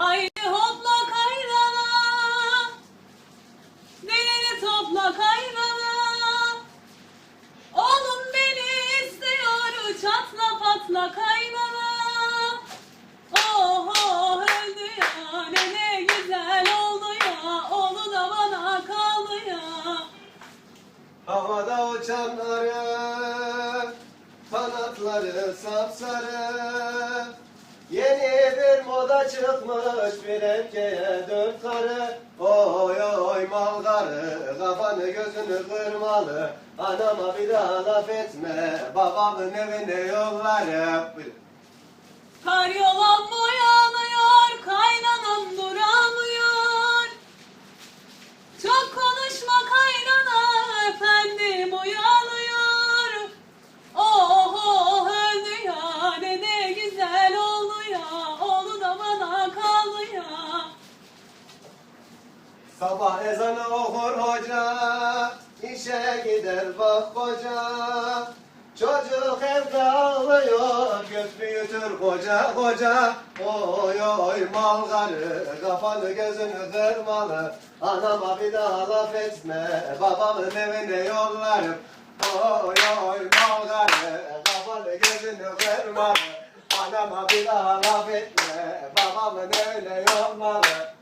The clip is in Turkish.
Haydi hopla kayrana Delini topla kayrana Oğlum beni istiyor çatla patla kaynana öldü ya ne güzel oldu ya. Da bana kaldı ya. Havada uçanları, kanatları sapsarı. Yeni bir moda çıkmış bir erkeğe dört karı. Oy oy mal karı, kafanı gözünü kırmalı. Anama bir daha laf etme, babamın evine yollarım. Buyurun. Karyolan Sabah ezanı okur hoca, işe gider bak koca. Çocuk evde ağlıyor, göz büyütür koca koca. Oy oy mal karı, kafanı gözünü kırmalı. Anama bir daha laf etme, babamın evine yollarım. Oy oy mal karı, kafanı gözünü kırmalı. Anama bir daha laf etme, babamın evine yolmalı.